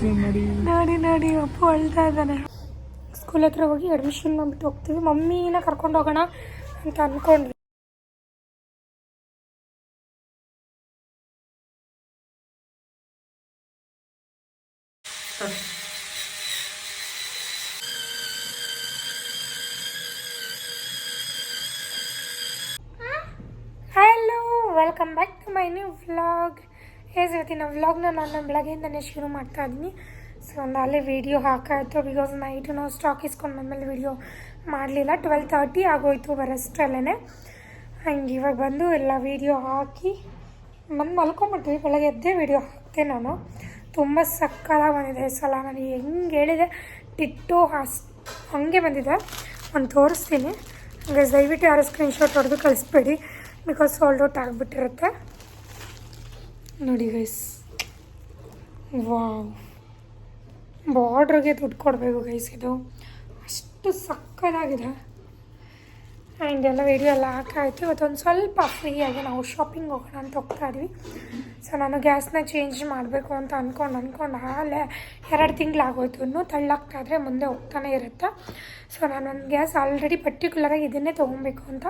ನೋಡಿ ನೋಡಿ ನೋಡಿ, ಅಪ್ಪು ಅಳ್ತಾ ಇದ್ದಾನೆ. ಸ್ಕೂಲ್ ಹತ್ರ ಹೋಗಿ ಅಡ್ಮಿಷನ್ ಮಾಡ್ಬಿಟ್ಟು ಹೋಗ್ತೀವಿ. ಮಮ್ಮಿನ ಕರ್ಕೊಂಡು ಹೋಗೋಣ ಅಂತ ಅಂದ್ಕೊಂಡ್ವಿ hello welcome back to my new vlog ಹೇಸ್ ಇವತ್ತಿನ ವ್ಲಾಗ್ನ ನಾನು ಬೆಳಗ್ಗೆಯಿಂದನೇ ಶುರು ಮಾಡ್ತಾ ಇದ್ದೀನಿ. ಸೊ ಅಲ್ಲೇ ವೀಡಿಯೋ ಹಾಕಾಯಿತು ಬಿಕಾಸ್ ನೈಟು ನಾವು ಸ್ಟಾಕ್ ಇಸ್ಕೊಂಡು ಬಂದಮೇಲೆ ವೀಡಿಯೋ ಮಾಡಲಿಲ್ಲ. ಟ್ವೆಲ್ ತರ್ಟಿ ಆಗೋಯ್ತು ಬರೋಷ್ಟರಲ್ಲೇ ಹಂಗೆ ಇವಾಗ ಬಂದು ಎಲ್ಲ ವೀಡಿಯೋ ಹಾಕಿ ಬಂದು ಮಲ್ಕೊಂಬಿಟ್ವಿ. ಬೆಳಗ್ಗೆ ಎದ್ದೇ ವೀಡಿಯೋ ಹಾಕ್ತೆ ನಾನು. ತುಂಬ ಸಕ್ಕತ್ತಾಗಿ ಬಂದಿದೆ ಸಲ. ನಾನು ಹೆಂಗೆ ಹೇಳಿದೆ? ಟಿಟ್ಟು ಹಾಸ್ ಹಂಗೆ ಬಂದಿದೆ. ಒಂದು ತೋರಿಸ್ತೀನಿ. ಹಾಗೆ ದಯವಿಟ್ಟು ಯಾರು ಸ್ಕ್ರೀನ್ಶಾಟ್ ಹೊಡೆದು ಕಳಿಸ್ಬೇಡಿ. ಬಿಕಾಸ್ ಸೋಲ್ಡ್ ಔಟ್ ಆಗಿಬಿಟ್ಟಿರುತ್ತೆ. ನೋಡಿ ಗೈಸ್ ವಾವ್ ಬಾರ್ಡ್ರಿಗೆ ದುಡ್ಡು ಕೊಡಬೇಕು ಗೈಸ್ ಇದು. ಅಷ್ಟು ಸಕ್ಕದಾಗಿದೆ ಆ್ಯಂಡ್ ಎಲ್ಲ ವೀಡಿಯೋ ಎಲ್ಲ ಹಾಕಾಯಿತು. ಇವತ್ತೊಂದು ಸ್ವಲ್ಪ ಫ್ರೀಯಾಗಿ ನಾವು ಶಾಪಿಂಗ್ ಹೋಗೋಣ ಅಂತ ಹೋಗ್ತಾ ಇದ್ವಿ. ಸೊ ನಾನು ಗ್ಯಾಸ್ನ ಚೇಂಜ್ ಮಾಡಬೇಕು ಅಂತ ಅಂದ್ಕೊಂಡು ಅಂದ್ಕೊಂಡು ಆಮೇಲೆ ಎರಡು ತಿಂಗಳಾಗೋಯ್ತು. ಇನ್ನೂ ತಳ್ಳಾಗ್ತಾ ಇದ್ರೆ ಮುಂದೆ ಹೋಗ್ತಾನೆ ಇರುತ್ತೆ. ಸೊ ನಾನೊಂದು ಗ್ಯಾಸ್ ಆಲ್ರೆಡಿ ಪರ್ಟಿಕ್ಯುಲರಾಗಿ ಇದನ್ನೇ ತೊಗೊಬೇಕು ಅಂತ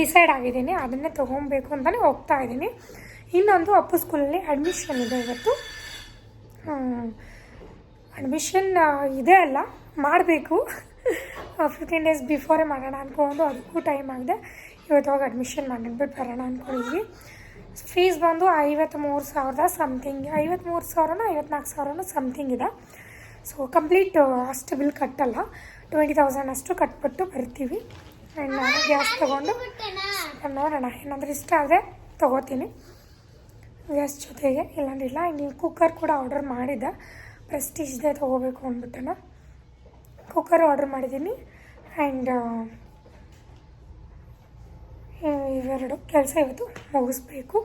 ಡಿಸೈಡ್ ಆಗಿದ್ದೀನಿ. ಅದನ್ನೇ ತೊಗೊಬೇಕು ಅಂತಲೇ ಹೋಗ್ತಾ ಇದ್ದೀನಿ. ಇನ್ನೊಂದು ಅಪ್ಪು ಸ್ಕೂಲಲ್ಲಿ ಅಡ್ಮಿಷನ್ ಇದೆ ಇವತ್ತು. ಅಡ್ಮಿಷನ್ ಇದೆ ಅಲ್ಲ ಮಾಡಬೇಕು. ಫಿಫ್ಟೀನ್ ಡೇಸ್ ಬಿಫೋರೇ ಮಾಡೋಣ ಅಂದ್ಕೊಂಡು ಅದಕ್ಕೂ ಟೈಮ್ ಆಗಿದೆ. ಇವತ್ತು ಹೋಗಿ ಅಡ್ಮಿಷನ್ ಮಾಡಿಬಿಟ್ಟು ಬರೋಣ ಅಂದ್ಕೊಂಡಿದ್ವಿ ಫೀಸ್ ಬಂದು ಐವತ್ತ್ಮೂರು ಸಾವಿರದ ಸಮಥಿಂಗ್ ಐವತ್ತ್ಮೂರು ಸಾವಿರನೂ ಐವತ್ನಾಲ್ಕು ಸಾವಿರನೂ ಸಮಥಿಂಗ್ ಇದೆ. ಸೊ ಕಂಪ್ಲೀಟ್ ಅಷ್ಟು ಬಿಲ್ ಕಟ್ಟಲ್ಲ. ಟ್ವೆಂಟಿ ತೌಸಂಡ್ ಅಷ್ಟು ಕಟ್ಬಿಟ್ಟು ಬರ್ತೀವಿ. ಆ್ಯಂಡ್ ನಾನು ಗ್ಯಾಸ್ ತೊಗೊಂಡು ನೋಡೋಣ ಏನಾದರೂ ಇಷ್ಟ ಆದರೆ ತೊಗೋತೀನಿ. ಗ್ಯಾಸ್ ಜೊತೆಗೆ ಇಲ್ಲಾಂದ್ರೆ ಇಲ್ಲ ನೀವು ಕುಕ್ಕರ್ ಕೂಡ ಆರ್ಡರ್ ಮಾಡಿದ್ದೆ. ಪ್ರೆಸ್ಟೀಜ್ದೇ ತೊಗೋಬೇಕು ಅಂದ್ಬಿಟ್ಟನ. ಕುಕ್ಕರ್ ಆರ್ಡರ್ ಮಾಡಿದ್ದೀನಿ. ಆ್ಯಂಡ್ ಇವೆರಡು ಕೆಲಸ ಇವತ್ತು ಮುಗಿಸ್ಬೇಕು.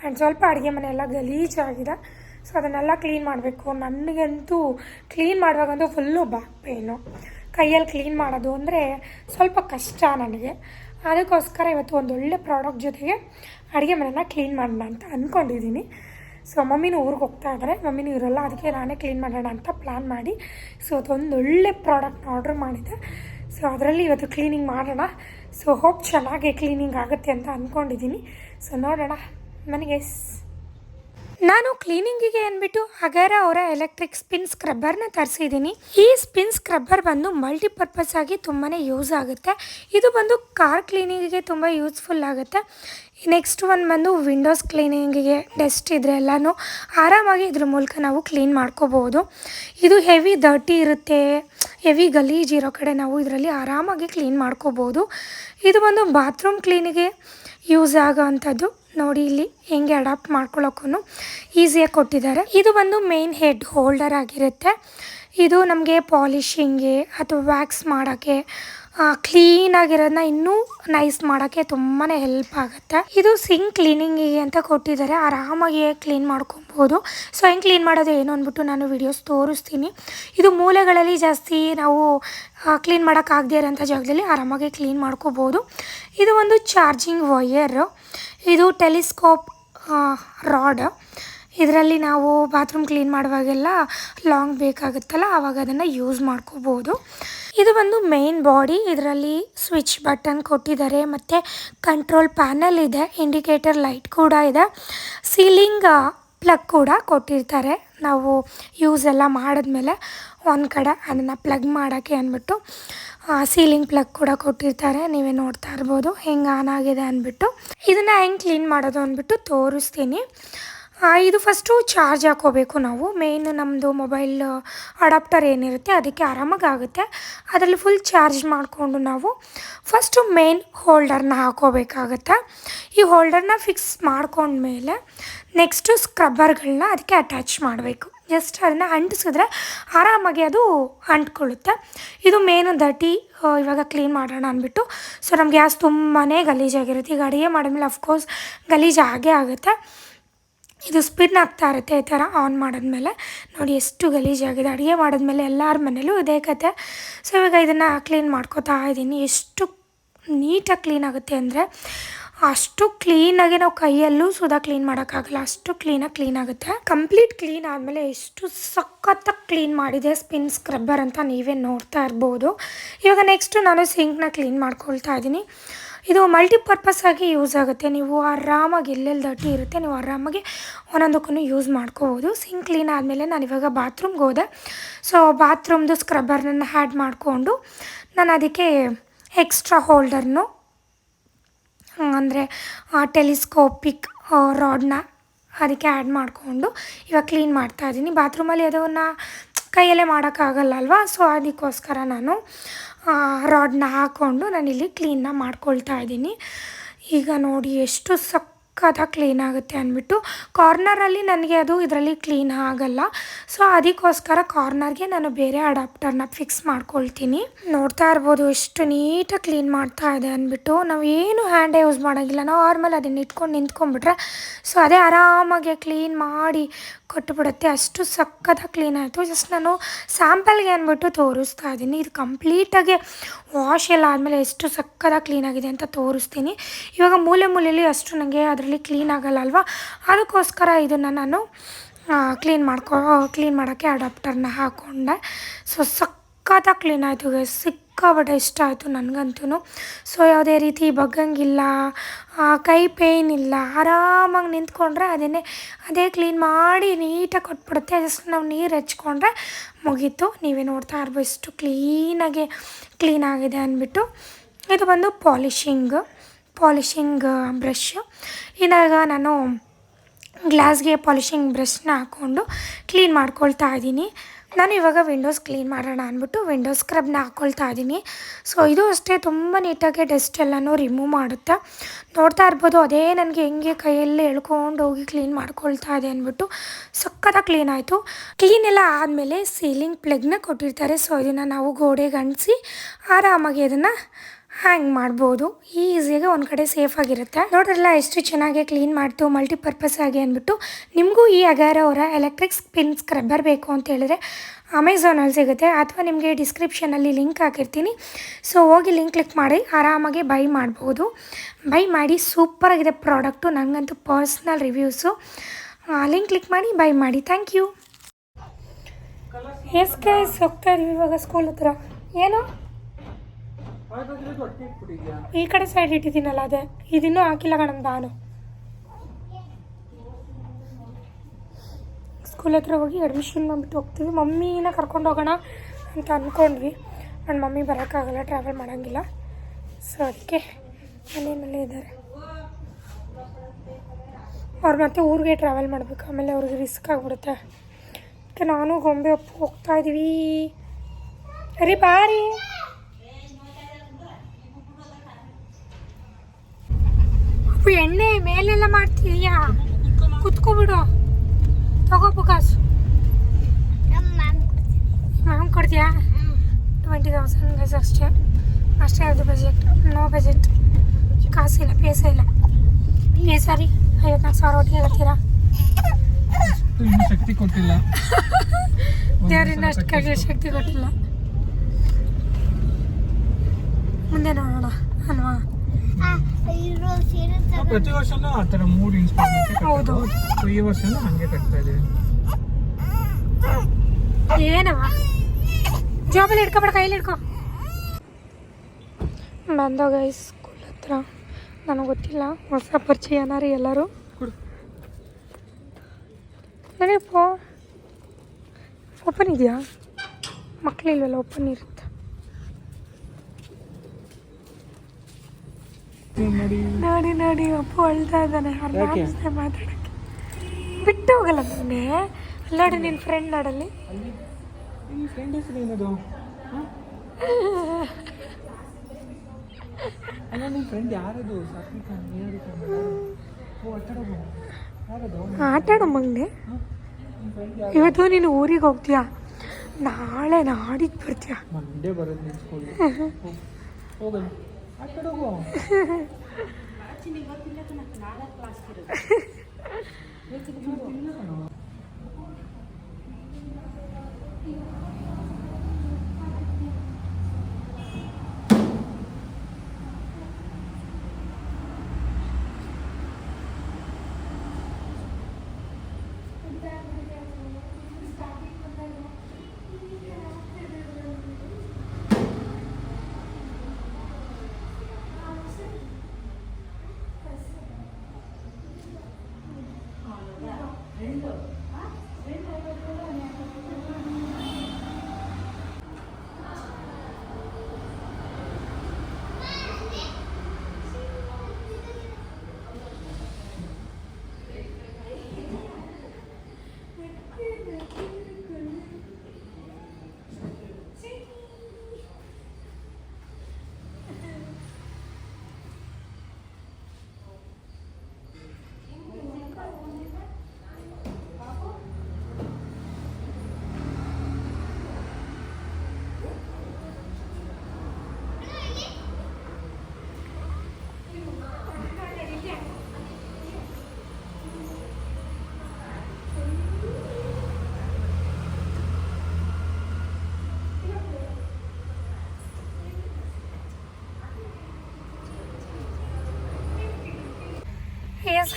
ಆ್ಯಂಡ್ ಸ್ವಲ್ಪ ಅಡುಗೆ ಮನೆಯೆಲ್ಲ ಗಲೀಜಾಗಿದೆ. ಸೊ ಅದನ್ನೆಲ್ಲ ಕ್ಲೀನ್ ಮಾಡಬೇಕು. ನನಗಂತೂ ಕ್ಲೀನ್ ಮಾಡುವಾಗಂತೂ ಫುಲ್ಲು ಬ್ಯಾಕ್ ಪೇನು ಕೈಯಲ್ಲಿ ಕ್ಲೀನ್ ಮಾಡೋದು ಅಂದರೆ ಸ್ವಲ್ಪ ಕಷ್ಟ ನನಗೆ. ಅದಕ್ಕೋಸ್ಕರ ಇವತ್ತು ಒಂದು ಒಳ್ಳೆ ಪ್ರಾಡಕ್ಟ್ ಜೊತೆಗೆ ಅಡುಗೆ ಮನೆನ ಕ್ಲೀನ್ ಮಾಡೋಣ ಅಂತ ಅಂದ್ಕೊಂಡಿದ್ದೀನಿ ಸೊ ಮಮ್ಮಿನೂ ಊರಿಗೆ ಹೋಗ್ತಾ ಇದ್ದಾರೆ ಮಮ್ಮಿನೂ ಇರೋಲ್ಲ, ಅದಕ್ಕೆ ನಾನೇ ಕ್ಲೀನ್ ಮಾಡೋಣ ಅಂತ ಪ್ಲ್ಯಾನ್ ಮಾಡಿ. ಸೊ ಅದೊಂದು ಒಳ್ಳೆ ಪ್ರಾಡಕ್ಟ್ನ ಆರ್ಡ್ರ್ ಮಾಡಿದ್ದೆ ಸೊ ಅದರಲ್ಲಿ ಇವತ್ತು ಕ್ಲೀನಿಂಗ್ ಮಾಡೋಣ. ಸೊ ಹೋಪ್ ಚೆನ್ನಾಗಿ ಕ್ಲೀನಿಂಗ್ ಆಗುತ್ತೆ ಅಂತ ಅಂದ್ಕೊಂಡಿದ್ದೀನಿ ಸೊ ನೋಡೋಣ. ನನಗೆ ನಾನು ಕ್ಲೀನಿಂಗಿಗೆ ಅಂದ್ಬಿಟ್ಟು ಅಗರ ಅವರ ಎಲೆಕ್ಟ್ರಿಕ್ ಸ್ಪಿನ್ ಸ್ಕ್ರಬ್ಬರ್ನ ತರಿಸಿದ್ದೀನಿ. ಈ ಸ್ಪಿನ್ ಸ್ಕ್ರಬ್ಬರ್ ಬಂದು ಮಲ್ಟಿಪರ್ಪಸ್ ಆಗಿ ತುಂಬಾ ಯೂಸ್ ಆಗುತ್ತೆ. ಇದು ಬಂದು ಕಾರ್ ಕ್ಲೀನಿಂಗಿಗೆ ತುಂಬ ಯೂಸ್ಫುಲ್ ಆಗುತ್ತೆ. ನೆಕ್ಸ್ಟ್ ಒಂದು ಬಂದು ವಿಂಡೋಸ್ ಕ್ಲೀನಿಂಗಿಗೆ ಡಸ್ಟ್ ಇದ್ರೆ ಎಲ್ಲನೂ ಆರಾಮಾಗಿ ಇದ್ರ ಮೂಲಕ ನಾವು ಕ್ಲೀನ್ ಮಾಡ್ಕೋಬೋದು ಇದು ಹೆವಿ ದರ್ಟಿ ಇರುತ್ತೆ ಹೆವಿ ಗಲೀಜ್ ಇರೋ ಕಡೆ ನಾವು ಇದರಲ್ಲಿ ಆರಾಮಾಗಿ ಕ್ಲೀನ್ ಮಾಡ್ಕೋಬೋದು ಇದು ಬಂದು ಬಾತ್ರೂಮ್ ಕ್ಲೀನಿಗೆ ಯೂಸ್ ಆಗೋ ಅಂಥದ್ದು ನೋಡಿ ಇಲ್ಲಿ ಹೆಂಗೆ ಅಡಾಪ್ಟ್ ಮಾಡ್ಕೊಳ್ಳೋಕ್ಕೂ ಈಸಿಯಾಗಿ ಕೊಟ್ಟಿದ್ದಾರೆ. ಇದು ಒಂದು ಮೇನ್ ಹೆಡ್ ಹೋಲ್ಡರ್ ಆಗಿರುತ್ತೆ. ಇದು ನಮಗೆ ಪಾಲಿಶಿಂಗ್ಗೆ ಅಥವಾ ವ್ಯಾಕ್ಸ್ ಮಾಡೋಕ್ಕೆ ಕ್ಲೀನಾಗಿರೋದನ್ನ ಇನ್ನೂ ನೈಸ್ ಮಾಡೋಕ್ಕೆ ತುಂಬಾ ಹೆಲ್ಪ್ ಆಗುತ್ತೆ. ಇದು ಸಿಂಕ್ ಕ್ಲೀನಿಂಗಿಗೆ ಅಂತ ಕೊಟ್ಟಿದ್ದಾರೆ. ಆರಾಮಾಗಿ ಕ್ಲೀನ್ ಮಾಡ್ಕೊಬೋದು. ಸೊ ಹೆಂಗೆ ಕ್ಲೀನ್ ಮಾಡೋದು ಏನು ಅಂದ್ಬಿಟ್ಟು ನಾನು ವಿಡಿಯೋಸ್ ತೋರಿಸ್ತೀನಿ. ಇದು ಮೂಲೆಗಳಲ್ಲಿ ಜಾಸ್ತಿ ನಾವು ಕ್ಲೀನ್ ಮಾಡೋಕ್ಕಾಗದೇ ಇರೋಂಥ ಜಾಗದಲ್ಲಿ ಆರಾಮಾಗಿ ಕ್ಲೀನ್ ಮಾಡ್ಕೋಬೋದು. ಇದು ಒಂದು ಚಾರ್ಜಿಂಗ್ ವಯರು ಇದು ಟೆಲಿಸ್ಕೋಪ್ ರಾಡ್ ಇದರಲ್ಲಿ ನಾವು ಬಾತ್ರೂಮ್ ಕ್ಲೀನ್ ಮಾಡುವಾಗೆಲ್ಲ ಲಾಂಗ್ ಬೇಕಾಗುತ್ತಲ್ಲ, ಆವಾಗ ಅದನ್ನು ಯೂಸ್ ಮಾಡ್ಕೋಬೋದು. ಇದು ಒಂದು ಮೇನ್ ಬಾಡಿ ಇದರಲ್ಲಿ ಸ್ವಿಚ್ ಬಟನ್ ಕೊಟ್ಟಿದ್ದಾರೆ, ಮತ್ತು ಕಂಟ್ರೋಲ್ ಪ್ಯಾನಲ್ ಇದೆ ಇಂಡಿಕೇಟರ್ ಲೈಟ್ ಕೂಡ ಇದೆ. ಸೀಲಿಂಗ್ ಪ್ಲಗ್ ಕೂಡ ಕೊಟ್ಟಿರ್ತಾರೆ. ನಾವು ಯೂಸ್ ಎಲ್ಲ ಮಾಡಿದ್ಮೇಲೆ ಒಂದು ಕಡೆ ಅದನ್ನು ಪ್ಲಗ್ ಮಾಡೋಕ್ಕೆ ಅಂದ್ಬಿಟ್ಟು ಸೀಲಿಂಗ್ ಪ್ಲಗ್ ಕೂಡ ಕೊಟ್ಟಿರ್ತಾರೆ. ನೀವೇ ನೋಡ್ತಾ ಇರ್ಬೋದು, ಹೆಂಗೆ ಆನ್ ಆಗಿದೆ ಅಂದ್ಬಿಟ್ಟು ಇದನ್ನು ಹೆಂಗೆ ಕ್ಲೀನ್ ಮಾಡೋದು ಅಂದ್ಬಿಟ್ಟು ತೋರಿಸ್ತೀನಿ. ಇದು ಫಸ್ಟು ಚಾರ್ಜ್ ಹಾಕೋಬೇಕು ನಾವು. ಮೇಯ್ನ್ ನಮ್ಮದು ಮೊಬೈಲ್ ಅಡಾಪ್ಟರ್ ಏನಿರುತ್ತೆ ಅದಕ್ಕೆ ಆರಾಮಾಗಿ ಆಗುತ್ತೆ ಅದರಲ್ಲಿ ಫುಲ್ ಚಾರ್ಜ್ ಮಾಡಿಕೊಂಡು ನಾವು ಫಸ್ಟು ಮೇನ್ ಹೋಲ್ಡರ್ನ ಹಾಕೋಬೇಕಾಗತ್ತೆ. ಈ ಹೋಲ್ಡರ್ನ ಫಿಕ್ಸ್ ಮಾಡ್ಕೊಂಡ್ಮೇಲೆ ನೆಕ್ಸ್ಟು ಸ್ಕ್ರಬ್ಬರ್ಗಳನ್ನ ಅದಕ್ಕೆ ಅಟ್ಯಾಚ್ ಮಾಡಬೇಕು. ಜಸ್ಟ್ ಅದನ್ನು ಅಂಟಿಸಿದ್ರೆ ಆರಾಮಾಗಿ ಅದು ಅಂಟ್ಕೊಳ್ಳುತ್ತೆ. ಇದು ಮೇನು ದಟಿ ಇವಾಗ ಕ್ಲೀನ್ ಮಾಡೋಣ ಅಂದ್ಬಿಟ್ಟು. ಸೊ ನಮ್ಮ ಗ್ಯಾಸ್ ತುಂಬಾ ಗಲೀಜಾಗಿರುತ್ತೆ. ಈಗ ಅಡುಗೆ ಮಾಡಿದ್ಮೇಲೆ ಅಫ್ಕೋರ್ಸ್ ಗಲೀಜು ಆಗೇ ಆಗುತ್ತೆ. ಇದು ಸ್ಪಿನ್ ಆಗ್ತಾ ಇರುತ್ತೆ ಈ ಥರ ಆನ್ ಮಾಡಿದ್ಮೇಲೆ. ನೋಡಿ ಎಷ್ಟು ಗಲೀಜಾಗಿದೆ. ಅಡುಗೆ ಮಾಡಿದ್ಮೇಲೆ ಎಲ್ಲರ ಮನೇಲೂ ಇದೇ ಕತೆ. ಸೊ ಇವಾಗ ಇದನ್ನು ಕ್ಲೀನ್ ಮಾಡ್ಕೋತಾ ಇದ್ದೀನಿ. ಎಷ್ಟು ನೀಟಾಗಿ ಕ್ಲೀನ್ ಆಗುತ್ತೆ ಅಂದರೆ ಅಷ್ಟು ಕ್ಲೀನಾಗಿ ನಾವು ಕೈಯಲ್ಲೂ ಸುಧಾ ಕ್ಲೀನ್ ಮಾಡೋಕ್ಕಾಗಲ್ಲ. ಅಷ್ಟು ಕ್ಲೀನಾಗಿ ಕ್ಲೀನ್ ಆಗುತ್ತೆ. ಕಂಪ್ಲೀಟ್ ಕ್ಲೀನ್ ಆದಮೇಲೆ ಎಷ್ಟು ಸಖತ್ತಾಗಿ ಕ್ಲೀನ್ ಮಾಡಿದೆ ಸ್ಪಿನ್ ಸ್ಕ್ರಬ್ಬರ್ ಅಂತ ನೀವೇ ನೋಡ್ತಾ ಇರ್ಬೋದು. ಇವಾಗ ನೆಕ್ಸ್ಟು ನಾನು ಸಿಂಕ್ನ ಕ್ಲೀನ್ ಮಾಡ್ಕೊಳ್ತಾ ಇದ್ದೀನಿ. ಇದು ಮಲ್ಟಿಪರ್ಪಸ್ ಆಗಿ ಯೂಸ್ ಆಗುತ್ತೆ. ನೀವು ಆರಾಮಾಗಿ ಎಲ್ಲೆಲ್ಲಿ ದಟ್ಟಿ ಇರುತ್ತೆ, ನೀವು ಆರಾಮಾಗಿ ಒಂದೊಂದಕ್ಕೂ ಯೂಸ್ ಮಾಡ್ಕೋಬೋದು. ಸಿಂಕ್ ಕ್ಲೀನ್ ಆದಮೇಲೆ ನಾನು ಇವಾಗ ಬಾತ್ರೂಮ್ಗೆ ಹೋದೆ. ಸೊ ಬಾತ್ರೂಮ್ದು ಸ್ಕ್ರಬ್ಬರ್ನ ಹ್ಯಾಡ್ ಮಾಡಿಕೊಂಡು ನಾನು ಅದಕ್ಕೆ ಎಕ್ಸ್ಟ್ರಾ ಹೋಲ್ಡರ್ನು ಅಂದರೆ ಟೆಲಿಸ್ಕೋಪಿಕ್ ರಾಡ್ನ ಅದಕ್ಕೆ ಆ್ಯಡ್ ಮಾಡಿಕೊಂಡು ಇವಾಗ ಕ್ಲೀನ್ ಮಾಡ್ತಾ ಇದ್ದೀನಿ. ಬಾತ್ರೂಮಲ್ಲಿ ಅದನ್ನು ಕೈಯಲ್ಲೇ ಮಾಡೋಕ್ಕಾಗಲ್ಲ ಅಲ್ವಾ? ಸೊ ಅದಕ್ಕೋಸ್ಕರ ನಾನು ರಾಡ್ನ ಹಾಕ್ಕೊಂಡು ನಾನಿಲ್ಲಿ ಕ್ಲೀನ್ನ ಮಾಡ್ಕೊಳ್ತಾ ಇದ್ದೀನಿ. ಈಗ ನೋಡಿ ಎಷ್ಟು ಸಕ್ಕತ್ತಾಗಿ ಕ್ಲೀನ್ ಆಗುತ್ತೆ ಅಂದ್ಬಿಟ್ಟು ಕಾರ್ನರಲ್ಲಿ ನನಗೆ ಅದು ಇದರಲ್ಲಿ ಕ್ಲೀನ್ ಆಗಲ್ಲ. ಸೊ ಅದಕ್ಕೋಸ್ಕರ ಕಾರ್ನರ್ಗೆ ನಾನು ಬೇರೆ ಅಡಾಪ್ಟರ್ನ ಫಿಕ್ಸ್ ಮಾಡ್ಕೊಳ್ತೀನಿ. ನೋಡ್ತಾ ಇರ್ಬೋದು ಎಷ್ಟು ನೀಟಾಗಿ ಕ್ಲೀನ್ ಮಾಡ್ತಾ ಇದೆ ಅಂದ್ಬಿಟ್ಟು. ನಾವು ಏನು ಹ್ಯಾಂಡೇ ಯೂಸ್ ಮಾಡೋಂಗಿಲ್ಲ. ನಾರ್ಮಲ್ ಅದನ್ನ ಇಟ್ಕೊಂಡು ನಿಂತ್ಕೊಂಡ್ಬಿಟ್ರೆ ಸೊ ಅದೇ ಆರಾಮಾಗಿ ಕ್ಲೀನ್ ಮಾಡಿ ಕೊಟ್ಟುಬಿಡುತ್ತೆ ಅಷ್ಟು ಸಕ್ಕತ್ತಾಗಿ ಕ್ಲೀನ್ ಆಯಿತು. ಜಸ್ಟ್ ನಾನು ಸ್ಯಾಂಪಲ್ಗೆ ಅಂದ್ಬಿಟ್ಟು ತೋರಿಸ್ತಾ ಇದ್ದೀನಿ. ಇದು ಕಂಪ್ಲೀಟಾಗಿ ವಾಶ್ ಎಲ್ಲ ಆದಮೇಲೆ ಎಷ್ಟು ಸಕ್ಕತ್ತಾಗಿ ಕ್ಲೀನ್ ಆಗಿದೆ ಅಂತ ತೋರಿಸ್ತೀನಿ. ಇವಾಗ ಮೂಲೆ ಮೂಲೆಯಲ್ಲಿ ಅಷ್ಟು ನನಗೆ ಅದರಲ್ಲಿ ಕ್ಲೀನ್ ಆಗಲ್ಲ ಅಲ್ವಾ? ಅದಕ್ಕೋಸ್ಕರ ಇದನ್ನು ನಾನು ಕ್ಲೀನ್ ಮಾಡ್ಕೊ ಕ್ಲೀನ್ ಮಾಡೋಕ್ಕೆ ಅಡಾಪ್ಟರ್ನ ಹಾಕ್ಕೊಂಡೆ ಸೊ ಸಕ್ಕತ್ತಾಗಿ ಕ್ಲೀನ್ ಆಯಿತು ಸಿಕ್ಕಾಬಟ್ಟೆ ಇಷ್ಟ ಆಯಿತು ನನಗಂತೂ ಸೊ ಯಾವುದೇ ರೀತಿ ಬಗ್ಗಂಗಿಲ್ಲ ಕೈ ಪೇಯ್ನ್ ಇಲ್ಲ, ಆರಾಮಾಗಿ ನಿಂತ್ಕೊಂಡ್ರೆ ಅದನ್ನೇ, ಅದೇ ಕ್ಲೀನ್ ಮಾಡಿ ನೀಟಾಗಿ ಕೊಟ್ಬಿಡುತ್ತೆ. ಜಸ್ಟ್ ನಾವು ನೀರು ಹಚ್ಕೊಂಡ್ರೆ ಮುಗೀತು. ನೀವೇ ನೋಡ್ತಾ ಇರ್ಬೋದು ಇಷ್ಟು ಕ್ಲೀನಾಗಿ ಕ್ಲೀನ್ ಆಗಿದೆ ಅಂದ್ಬಿಟ್ಟು ಇದು ಬಂದು ಪಾಲಿಷಿಂಗ್ ಪಾಲಿಷಿಂಗ್ ಬ್ರಷ್ ಇದಾಗ ನಾನು ಗ್ಲಾಸ್ಗೆ ಪಾಲಿಷಿಂಗ್ ಬ್ರಷ್ನ ಹಾಕ್ಕೊಂಡು ಕ್ಲೀನ್ ಮಾಡ್ಕೊಳ್ತಾ ಇದ್ದೀನಿ. ನಾನು ಇವಾಗ ವಿಂಡೋಸ್ ಕ್ಲೀನ್ ಮಾಡೋಣ ಅಂದ್ಬಿಟ್ಟು ವಿಂಡೋಸ್ ಸ್ಕ್ರಬ್ನ ಹಾಕ್ಕೊಳ್ತಾ ಇದ್ದೀನಿ. ಸೊ ಇದು ಅಷ್ಟೇ ತುಂಬ ನೀಟಾಗಿ ಡಸ್ಟ್ ಎಲ್ಲನೂ ರಿಮೂವ್ ಮಾಡುತ್ತೆ? ನೋಡ್ತಾ ಇರ್ಬೋದು, ಅದೇ ನನಗೆ ಹೆಂಗೆ ಕೈಯಲ್ಲಿ ಎಳ್ಕೊಂಡು ಹೋಗಿ ಕ್ಲೀನ್ ಮಾಡ್ಕೊಳ್ತಾ ಇದೆ ಅಂದ್ಬಿಟ್ಟು ಸಕ್ಕತ್ತಾಗಿ ಕ್ಲೀನ್ ಆಯಿತು. ಕ್ಲೀನ್ ಎಲ್ಲ ಆದಮೇಲೆ ಸೀಲಿಂಗ್ ಪ್ಲಗ್ನ ಕೊಟ್ಟಿರ್ತಾರೆ. ಸೊ ಇದನ್ನು ನಾವು ಗೋಡೆಗೆ ಅಂಟಿಸಿ ಆರಾಮಾಗಿ ಅದನ್ನು ಹ್ಯಾಂಗ್ ಮಾಡ್ಬೋದು? ಈಸಿಯಾಗಿ ಒಂದು ಕಡೆ ಸೇಫಾಗಿರುತ್ತೆ ನೋಡ್ರಲ್ಲ, ಎಷ್ಟು ಚೆನ್ನಾಗಿ ಕ್ಲೀನ್ ಮಾಡ್ತು ಮಲ್ಟಿಪರ್ಪಸ್ ಆಗಿ ಅಂದ್ಬಿಟ್ಟು ನಿಮಗೂ ಈ ಅಗಾರ ಅವರ ಎಲೆಕ್ಟ್ರಿಕ್ ಸ್ಪಿನ್ ಸ್ಕ್ರಬ್ಬರ್ ಬೇಕು ಅಂತ ಹೇಳಿದ್ರೆ ಅಮೆಝಾನಲ್ಲಿ ಸಿಗುತ್ತೆ. ಅಥವಾ ನಿಮಗೆ ಡಿಸ್ಕ್ರಿಪ್ಷನಲ್ಲಿ ಲಿಂಕ್ ಹಾಕಿರ್ತೀನಿ. ಸೊ ಹೋಗಿ ಲಿಂಕ್ ಕ್ಲಿಕ್ ಮಾಡಿ, ಆರಾಮಾಗಿ ಬೈ ಮಾಡ್ಬೋದು. ಬೈ ಮಾಡಿ ಸೂಪರಾಗಿದೆ ಪ್ರಾಡಕ್ಟು ನನಗಂತೂ ಪರ್ಸ್ನಲ್ ರಿವ್ಯೂಸು ಲಿಂಕ್ ಕ್ಲಿಕ್ ಮಾಡಿ ಬೈ ಮಾಡಿ. ಥ್ಯಾಂಕ್ ಯು ಎಸ್ ಗೈಸ್ ಹೋಗ್ತಾ ಇದೀವಿ ಇವಾಗ ಸ್ಕೂಲ್ ಹತ್ರ. ಏನು? ಈ ಕಡೆ ಸೈಡ್ ಇಟ್ಟಿದ್ದೀನಲ್ಲ, ಅದೇ. ಇದಿನ್ನೂ ಹಾಕಿಲ್ಲ ಕಣಮ್ ನಾನು. ಸ್ಕೂಲ್ ಹತ್ರ ಹೋಗಿ ಅಡ್ಮಿಷನ್ ಮಾಡಿಬಿಟ್ಟು ಹೋಗ್ತೀವಿ. ಮಮ್ಮಿನ ಕರ್ಕೊಂಡು ಹೋಗೋಣ ಅಂತ ಅಂದ್ಕೊಂಡ್ವಿ ನನ್ನ ಮಮ್ಮಿ ಬರೋಕ್ಕಾಗಲ್ಲ ಟ್ರಾವೆಲ್ ಮಾಡೋಂಗಿಲ್ಲ. ಸೊ ಅದಕ್ಕೆ ಮನೆಯಲ್ಲೇ ಇದ್ದಾರೆ. ಅವ್ರು ಮತ್ತೆ ಊರಿಗೆ ಟ್ರಾವೆಲ್ ಮಾಡಬೇಕು. ಆಮೇಲೆ ಅವ್ರಿಗೆ ರಿಸ್ಕ್ ಆಗಿಬಿಡುತ್ತೆ. ಅದಕ್ಕೆ ನಾನು ಗೊಂಬೆ ಒಪ್ಪು ಹೋಗ್ತಾ ಇದ್ದೀವಿ ಅರಿ ಬಾರಿ ಅಪ್ಪು ಎಣ್ಣೆ ಮೇಲೆಲ್ಲ ಮಾಡ್ತೀಯಾ ಕುತ್ಕೋಬಿಡು. ತಗೋಬು ಕಾಸು. ಮ್ಯಾಮ್ ಕೊಡ್ತೀಯಾ? ಟ್ವೆಂಟಿ ತೌಸಂಡ್ ಗೈಸ್ ಅಷ್ಟೇ. ಅಷ್ಟೇ ಅದು ಬಜೆಟ್ ನೋ ಬಜೆಟ್ ಕಾಸಿಲ್ಲ ಪೇಸ ಇಲ್ಲ. ಏ ಸಾರಿ. ಐವತ್ನಾಲ್ಕು ಸಾವಿರ ಒಟ್ಟಿಗೆ ಹೇಳ್ತೀರಾ? ಶಕ್ತಿ ಕೊಟ್ಟಿಲ್ಲ. ದೇವರಿಂದ ಅಷ್ಟು ಕಡೆ ಶಕ್ತಿ ಕೊಟ್ಟಿಲ್ಲ. ಮುಂದೆ ನೋಡೋಣ ಅಲ್ವಾ? ನಾವು ಪ್ರತಿ ವರ್ಷನೂ ಆ ಥರ ಮೂಡ್ ಇನ್ಸ್ಪೈರ್ ಹೌದು. ಸೊ ಈ ವರ್ಷನೂ ಹಂಗೆ ಕಟ್ತಾ ಇದೀವಿ ಏನವ? ಜಾಬಲ್ಲಿ ಹಿಡ್ಕೊಬೇಡ ಕೈಯಲ್ಲಿ ಹಿಡ್ಕೊ. ಬಂದೋ ಗೈಸ್ ಸ್ಕೂಲ್ ಹತ್ರ. ನನಗೆ ಗೊತ್ತಿಲ್ಲ ಹೊಸ ಪರಿಚಯನ ರೀ ಎಲ್ಲರೂ. ನಡೆಯಪ್ಪ ಓಪನ್ ಇದೆಯಾ? ಮಕ್ಕಳಿಲ್ವಲ್ಲ ಓಪನ್ ಇರುತ್ತೆ ನೋಡಿ ನೋಡಿ. ಅಪ್ಪು ಅಳ್ತಾ ಇದ್ದಾನೆ. ಅರ್ಧ? ಮಾತಾಡೋಕ್ಕೆ. ಬಿಟ್ಟು ಹೋಗಲ್ಲ ಮೊನ್ನೆ ನೋಡಿ ನಿನ್ನ ಫ್ರೆಂಡ್ ನಾಡಲ್ಲಿ ಅಲ್ಲಿ ಫ್ರೆಂಡ್ ಹೆಸರು ಏನದು? ಅಲ್ಲ ನಿಮ್ಮ ಫ್ರೆಂಡ್ ಯಾರದು? ಸಾತ್ವಿಕ ಆಟಾಡೋ ಮಗನೆ. ಇವತ್ತು ನೀನು ಊರಿಗೆ ಹೋಗ್ತೀಯಾ? ನಾಳೆ ನಾಡಿದ್ದು ಬರ್ತೀಯಾ? ಮಂಡೇ ಬರೋದು ಹೋಗಲ್ಲ ಆ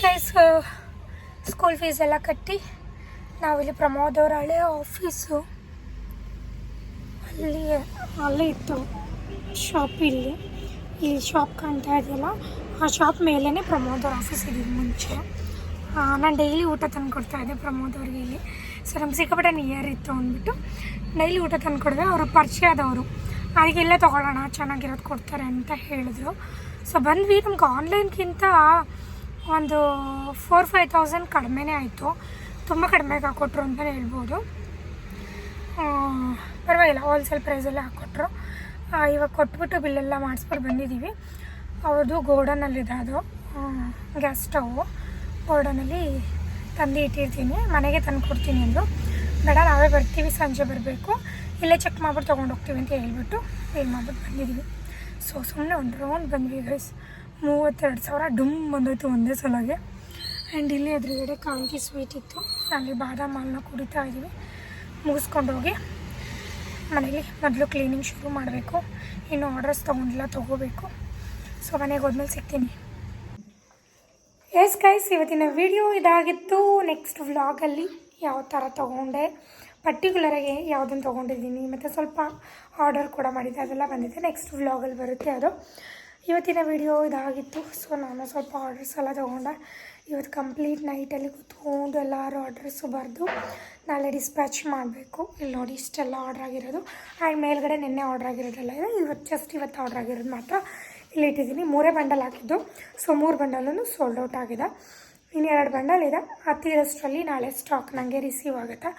ಗೈಸ್ ಸ್ಕೂಲ್ ಫೀಸ್ ಎಲ್ಲ ಕಟ್ಟಿ ನಾವಿಲ್ಲಿ ಪ್ರಮೋದ್ ಅವರ ಹಳೆ ಆಫೀಸು ಅಲ್ಲಿ, ಅಲ್ಲೇ ಇತ್ತು ಶಾಪ್ ಇಲ್ಲಿ. ಈ ಶಾಪ್ ಕಾಣ್ತಾ ಇದೆಯಲ್ಲ, ಆ ಶಾಪ್ ಮೇಲೇ ಪ್ರಮೋದ್ ಅವ್ರ ಆಫೀಸ್ ಇದ್ದಿದ್ದು ಮುಂಚೆ. ನಾನು ಡೈಲಿ ಊಟ ತಂದು ಕೊಡ್ತಾ ಇದ್ದೆ ಪ್ರಮೋದ್ ಅವ್ರಿಗೆ ಇಲ್ಲಿ. ಸೊ ನಮ್ಗೆ ಸಿಕ್ಕಾಪಟ್ಟೆ ನಿಯರ್ ಇತ್ತು ಅಂದ್ಬಿಟ್ಟು ಡೈಲಿ ಊಟ ತಂದು ಕೊಡಿದೆ. ಅವರು ಪರಿಚಯ ಆದವರು. ಅದಕ್ಕೆ ತಗೊಳ್ಳೋಣ ತೊಗೊಳ್ಳೋಣ, ಚೆನ್ನಾಗಿರೋದು ಕೊಡ್ತಾರೆ ಅಂತ ಹೇಳಿದ್ರು. ಸೊ ಬಂದ್ವಿ. ನಮ್ಗೆ ಆನ್ಲೈನ್ಗಿಂತ ಒಂದು ಫೋರ್ ಫೈವ್ ತೌಸಂಡ್ ಕಡಿಮೆನೇ ಆಯಿತು. ತುಂಬ ಕಡಿಮೆಗೆ ಹಾಕ್ಕೊಟ್ರು ಅಂತಲೇ ಹೇಳ್ಬೋದು. ಪರವಾಗಿಲ್ಲ ಹೋಲ್ಸೇಲ್ ಪ್ರೈಸಲ್ಲೇ ಹಾಕ್ಕೊಟ್ರು ಇವಾಗ ಕೊಟ್ಬಿಟ್ಟು ಬಿಲ್ಲೆಲ್ಲ ಮಾಡಿಸ್ಬಿಟ್ಟು ಬಂದಿದ್ದೀವಿ. ಅವ್ರದ್ದು ಗೋಡನಲ್ಲಿದೆ ಅದು. ಗ್ಯಾಸ್ ಸ್ಟವ್ ಗೋಡನಲ್ಲಿ ತಂದು ಇಟ್ಟಿರ್ತೀನಿ. ಮನೆಗೆ ತಂದು ಕೊಡ್ತೀನಿ ಅಂದರು. ಬೇಡ, ನಾವೇ ಬರ್ತೀವಿ, ಸಂಜೆ ಬರಬೇಕು. ಇಲ್ಲೇ ಚೆಕ್ ಮಾಡ್ಬಿಟ್ಟು ತೊಗೊಂಡು ಹೋಗ್ತೀವಿ ಅಂತ ಹೇಳ್ಬಿಟ್ಟು ಪೇ ಮಾಡ್ಬಿಟ್ಟು ಬಂದಿದ್ದೀವಿ. ಸೊ ಸುಮ್ಮನೆ ಒಂದು ರೌಂಡ್ ಬಂದ್ವಿ ಗೈಸ್ ಮೂವತ್ತೆರಡು ಸಾವಿರ, ಡುಮ್ ಬಂದೋಯ್ತು ಒಂದೇ ಸಲಗೆ. ಆ್ಯಂಡ್ ಇಲ್ಲಿ ಎದುರುಗಡೆ ಕಾಂತಿ ಸ್ವೀಟ್ ಇತ್ತು. ಅಲ್ಲಿ ಬಾದಾಮ್ ಹಾಲನ್ನ ಕುಡಿತಾ ಇದ್ದೀವಿ ಮುಗಿಸ್ಕೊಂಡೋಗಿ ಮನೇಲಿ ಮೊದಲು ಕ್ಲೀನಿಂಗ್ ಶುರು ಮಾಡಬೇಕು. ಇನ್ನು ಆರ್ಡರ್ಸ್ ತೊಗೊಂಡಿಲ್ಲ ತೊಗೋಬೇಕು. ಸೊ ಮನೆಗೆ ಹೋದ್ಮೇಲೆ ಸಿಗ್ತೀನಿ. ಎಸ್ ಗೈಸ್ ಇವತ್ತಿನ ವಿಡಿಯೋ ಇದಾಗಿತ್ತು. ನೆಕ್ಸ್ಟ್ ವ್ಲಾಗಲ್ಲಿ ಯಾವ ಥರ ತೊಗೊಂಡೆ ಪರ್ಟಿಕ್ಯುಲರಾಗಿ ಯಾವುದನ್ನು ತೊಗೊಂಡಿದ್ದೀನಿ, ಮತ್ತು ಸ್ವಲ್ಪ ಆರ್ಡರ್ ಕೂಡ ಮಾಡಿದ್ದೆ. ಅದೆಲ್ಲ ಬಂದಿದೆ. ನೆಕ್ಸ್ಟ್ ವ್ಲಾಗಲ್ಲಿ ಬರುತ್ತೆ ಅದು. ಇವತ್ತಿನ ವಿಡಿಯೋ ಇದಾಗಿತ್ತು. ಸೊ ನಾನು ಸ್ವಲ್ಪ ಆರ್ಡರ್ಸ್ ಎಲ್ಲ ತೊಗೊಂಡೆ. ಇವತ್ತು ಕಂಪ್ಲೀಟ್ ನೈಟಲ್ಲಿ ಕೂತ್ಕೊಂಡು ಎಲ್ಲರೂ ಆರ್ಡರ್ಸು ಬರೆದು ನಾಳೆ ಡಿಸ್ಪ್ಯಾಚ್ ಮಾಡಬೇಕು. ಇಲ್ಲಿ ನೋಡಿ ಇಷ್ಟೆಲ್ಲ ಆರ್ಡರ್ ಆಗಿರೋದು. ಆ್ಯಂಡ್ ಮೇಲ್ಗಡೆ ನಿನ್ನೆ ಆರ್ಡ್ರ್ ಆಗಿರೋದೆಲ್ಲ ಇದೆ. ಇವತ್ತು ಜಸ್ಟ್ ಇವತ್ತು ಆರ್ಡ್ರ್ ಆಗಿರೋದು ಮಾತ್ರ ಇಲ್ಲಿ ಇಟ್ಟಿದ್ದೀನಿ. ಮೂರೇ ಬಂಡಲ್ ಹಾಕಿದ್ದು. ಸೊ ಮೂರು ಬಂಡಲೂ ಸೋಲ್ಡ್ ಔಟ್ ಆಗಿದೆ. ಇನ್ನು ಎರಡು ಬಂಡಲ್ ಇದೆ. ಹತ್ತಿರಷ್ಟರಲ್ಲಿ ನಾಳೆ ಸ್ಟಾಕ್ ನನಗೆ ರಿಸೀವ್ ಆಗುತ್ತೆ.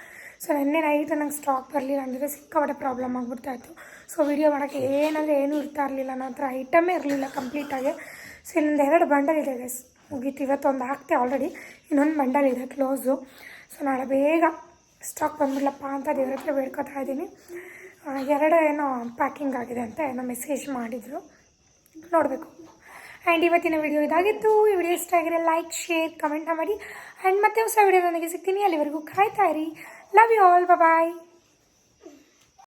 ಸೊ ನಿನ್ನೆ ನೈಟ್ ನಂಗೆ ಸ್ಟಾಕ್ ಬರಲಿಲ್ಲ ಅಂದರೆ ಸಿಕ್ಕಾಪಟ್ಟೆ ಪ್ರಾಬ್ಲಮ್ ಆಗಿಬಿಡ್ತಾ ಇತ್ತು. ಸೊ ವಿಡಿಯೋ ಮಾಡೋಕ್ಕೆ ಏನಂದರೆ ಏನೂ ಇರ್ತಾ ಇರಲಿಲ್ಲ. ನನ್ನ ಹತ್ರ ಐಟಮೇ ಇರಲಿಲ್ಲ ಕಂಪ್ಲೀಟಾಗಿ ಸೊ ಇನ್ನೊಂದು ಎರಡು ಬಂಡಲ್ ಇದೆ ಗೈಸ್ ಮುಗೀತು. ಇವತ್ತೊಂದು ಹಾಕ್ತೆ ಆಲ್ರೆಡಿ ಇನ್ನೊಂದು ಬಂಡಲ್ ಇದೆ ಕ್ಲೋಸು ಸೊ ನಾಳೆ ಬೇಗ ಸ್ಟಾಕ್ ಬಂದ್ಬಿಡ್ಲಪ್ಪ ಅಂತ ದೇವ್ರ ಹತ್ರ ಬೇಡ್ಕೊತಾ ಇದ್ದೀನಿ. ಎರಡು ಏನೋ ಪ್ಯಾಕಿಂಗ್ ಆಗಿದೆ ಅಂತ ಏನೋ ಮೆಸೇಜ್ ಮಾಡಿದರು. ನೋಡಬೇಕು. ಆ್ಯಂಡ್ ಇವತ್ತಿನ ವಿಡಿಯೋ ಇದಾಗಿತ್ತು. ಈ ವಿಡಿಯೋ ಇಷ್ಟ ಆಗಿರೋ ಲೈಕ್ ಶೇರ್ ಕಮೆಂಟ್ ಮಾಡಿ. ಆ್ಯಂಡ್ ಮತ್ತೆ ಹೊಸ ವಿಡಿಯೋ ನನಗೆ ಸಿಗ್ತೀನಿ. ಅಲ್ಲಿವರೆಗೂ ಕಾಯ್ತಾ ಇರಿ. Love you all bye